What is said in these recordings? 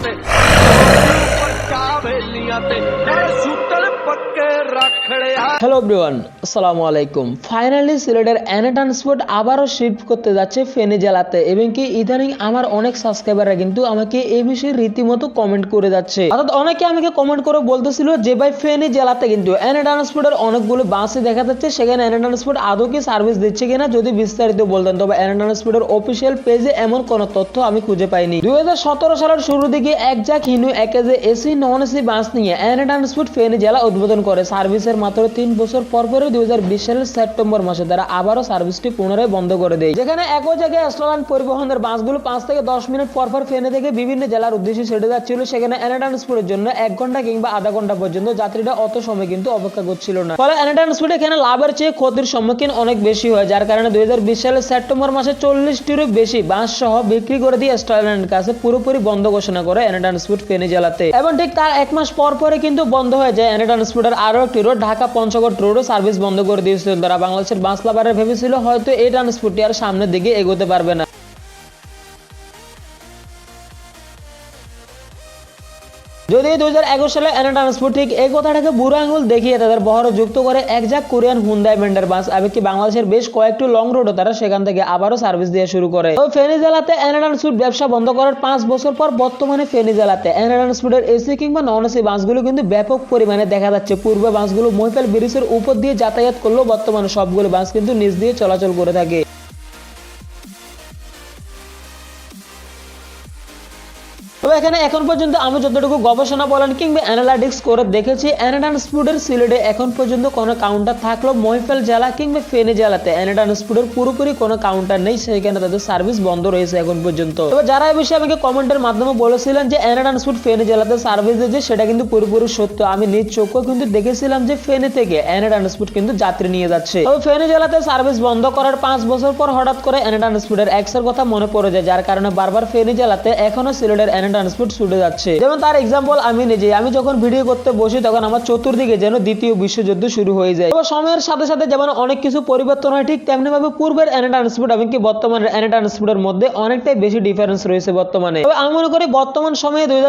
对。ਚਾ ਬੇਲੀਆਂ ਤੇ ਇਹ ਸੁੱਤਲ ਪੱਕੇ ਰੱਖ ਲਿਆ হ্যালো এভরিওয়ান আসসালামু আলাইকুম ফাইনালি সিলেটের অ্যানা ট্রান্সপোর্ট আবারও শিফট করতে যাচ্ছে ফেনী জেলাতে এবং কি ইদানিং আমার অনেক সাবস্ক্রাইবাররা কিন্তু আমাকে এই বিষয়ে রীতিমতো কমেন্ট করে যাচ্ছে অর্থাৎ অনেকে আমাকে কমেন্ট করে বলতেছিল যে ভাই ফেনী জেলাতে কিন্তু অ্যানা ট্রান্সপোর্টের অনেকগুলো বাসে দেখা যাচ্ছে সেখানে অ্যানা ট্রান্সপোর্ট আদৌ কি সার্ভিস দিচ্ছে কিনা যদি বিস্তারিত বলতেন তবে অ্যানা ট্রান্সপোর্টের অফিসিয়াল পেজে এমন কোনো তথ্য আমি খুঁজে পাইনি দুই সালের শুরুর দিকে একজাক হিনু একেজে এসি নন এসি বাস নিয়ে অ্যানা ট্রান্সপোর্ট ফেনী জেলা উদ্বোধন করে। সার্ভিসের মাত্র তিন বছর পর পরে দুই সালের সেপ্টেম্বর মাসে তারা আবারও সার্ভিসটি পুনরায় বন্ধ করে দেয়। যেখানে একই জায়গায় স্লোগান, পরিবহনের বাসগুলো পাঁচ থেকে দশ মিনিট পর পর ফেনে থেকে বিভিন্ন জেলার উদ্দেশ্যে ছেড়ে যাচ্ছিল। সেখানে অ্যানা ট্রান্সপোর্টের জন্য এক ঘণ্টা কিংবা আধা ঘণ্টা পর্যন্ত যাত্রীরা অত সময় কিন্তু অপেক্ষা করছিল না। ফলে অ্যানা ট্রান্সপোর্ট এখানে লাভের চেয়ে ক্ষতির সম্মুখীন অনেক বেশি হয়, যার কারণে দুই হাজার বিশ সালের সেপ্টেম্বর মাসে চল্লিশটিরও বেশি বাস সহ বিক্রি করে দিয়ে স্টাইল্যান্ডের কাছে পুরোপুরি বন্ধ ঘোষণা করে অ্যানা ট্রান্সপোর্ট ফেনী জেলাতে। এবং ঠিক তার এক পর পরে কিন্তু বন্ধ হয়ে যায় এনে ট্রান্সপোর্টের আরও একটি রোড, ঢাকা পঞ্চগড় রোডও সার্ভিস বন্ধ করে দিয়েছিল তারা। বাংলাদেশের বাঁচলাবারে ভেবেছিল হয়তো এই ট্রান্সপোর্টটি আর সামনের দিকে এগোতে পারবে না। যদি দুই হাজার একুশ সালে অ্যানা ট্রান্সপোর্ট ঠিক এই কথাটাকে বুড়ো আঙুল দেখিয়ে তাদের বহর যুক্ত করে একজাক কোরিয়ান হুন্দাই মেন্ডার বাস এমনকি বাংলাদেশের বেশ কয়েকটি লং রোডও তারা সেখান থেকে আবারও সার্ভিস দেওয়া শুরু করে। তো ফেনী জেলাতে অ্যানা ট্রান্সপোর্ট ব্যবসা বন্ধ করার পাঁচ বছর পর বর্তমানে ফেনী জেলাতে অ্যানা ট্রান্সপোর্টের এসি কিংবা নন এসি বাসগুলো কিন্তু ব্যাপক পরিমাণে দেখা যাচ্ছে। পূর্বে বাসগুলো মহিপাল ব্রিজের উপর দিয়ে যাতায়াত করলেও বর্তমানে সবগুলো বাস কিন্তু নিচ দিয়ে চলাচল করে থাকে। তবে এখানে এখন পর্যন্ত আমি যতটুকু গবেষণা বলেন কিংবা অ্যানালাইটিক্স করে দেখেছি অ্যানাডান্সপুরের সিলেটে এখন পর্যন্ত কোনো কাউন্টার থাকলেও মহিফেল জেলা কিংবা ফেনী জেলাতে। অ্যানাডান্সপুরের পুরোপুরি কোনো কাউন্টার নেই সেখানে তাদের সার্ভিস বন্ধ রয়েছে এখন পর্যন্ত। তবে যারা এই বিষয়ে আমাকে কমেন্টের মাধ্যমে বলেছিলেন যে অ্যানাডান্সপুর ফেনী জেলাতে সার্ভিস দিয়েছে, সেটা কিন্তু পুরোপুরি সত্য। আমি নিজ চোখে কিন্তু দেখেছিলাম যে ফেনী থেকে অ্যানাডান্সপুর কিন্তু যাত্রী নিয়ে যাচ্ছে। তবে ফেনী জেলাতে সার্ভিস বন্ধ করার পাঁচ বছর পর হঠাৎ করে অ্যানাডান্সপুরের এক্সের কথা মনে পড়ে যায়, যার কারণে বারবার ফেনী জেলাতে এখনও সিলেটের অ্যানা ট্রান্সপোর্ট ছুটে যাচ্ছে। যেমন তার এক্সাম্পল আমি নিজে। আমি যখন ভিডিও করতে বসি, তখন আমার চতুর্দিকে যেন দ্বিতীয় বিশ্বযুদ্ধ শুরু হয়ে যায়। তবে সময়ের সাথে সাথে যেমন অনেক কিছু পরিবর্তন হয়, ঠিক তেমনি ভাবে পূর্বের অ্যানা ট্রান্সপোর্ট এমনকি বর্তমানের অ্যানা ট্রান্সপোর্টের মধ্যে অনেকটাই বেশি ডিফারেন্স রয়েছে বর্তমানে। তবে আমি মনে করি বর্তমান সময়ে দুই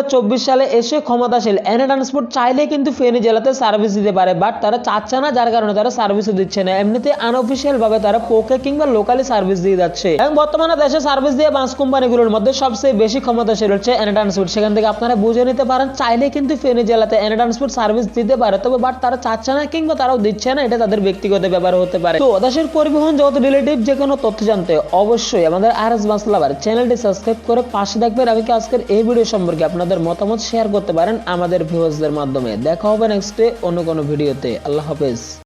সালে এসে ক্ষমতাশীল। অ্যানা ট্রান্সপোর্ট চাইলে কিন্তু ফেনী জেলাতে সার্ভিস দিতে পারে বাট তারা চাচ্ছে না, যার কারণে তারা সার্ভিসও দিচ্ছে না। এমনিতে আনঅফিসিয়াল ভাবে তারা পোকে কিংবা লোকালি সার্ভিস দিয়ে যাচ্ছে। এবং বর্তমানে দেশে সার্ভিস দিয়ে বাস কোম্পানিগুলোর মধ্যে সবচেয়ে বেশি ক্ষমতাশীল হচ্ছে ট্রান্সপোর্ট সেখান থেকে আপনারা বুঝে নিতে পারেন, চাইলে কিন্তু ফেনী জেলাতে ট্রান্সপোর্ট সার্ভিস দিতে পারে। তবে বাট তারা চাচ্ছে না কিংবা তারাও দিচ্ছে না, এটা তাদের ব্যক্তিগত ব্যাপার হতে পারে। তো দেশের পরিবহন জগৎ রিলেটিভ যে কোনো তথ্য জানতে অবশ্যই আমাদের আর এস বাস লাভার চ্যানেলটি সাবস্ক্রাইব করে পাশে দেখবেন আমি আজকের এই ভিডিও সম্পর্কে আপনাদের মতামত শেয়ার করতে পারেন আমাদের ভিউয়ার্সদের মাধ্যমে? দেখা হবে নেক্সট ডে অন্য কোনো ভিডিওতে আল্লাহ হাফেজ।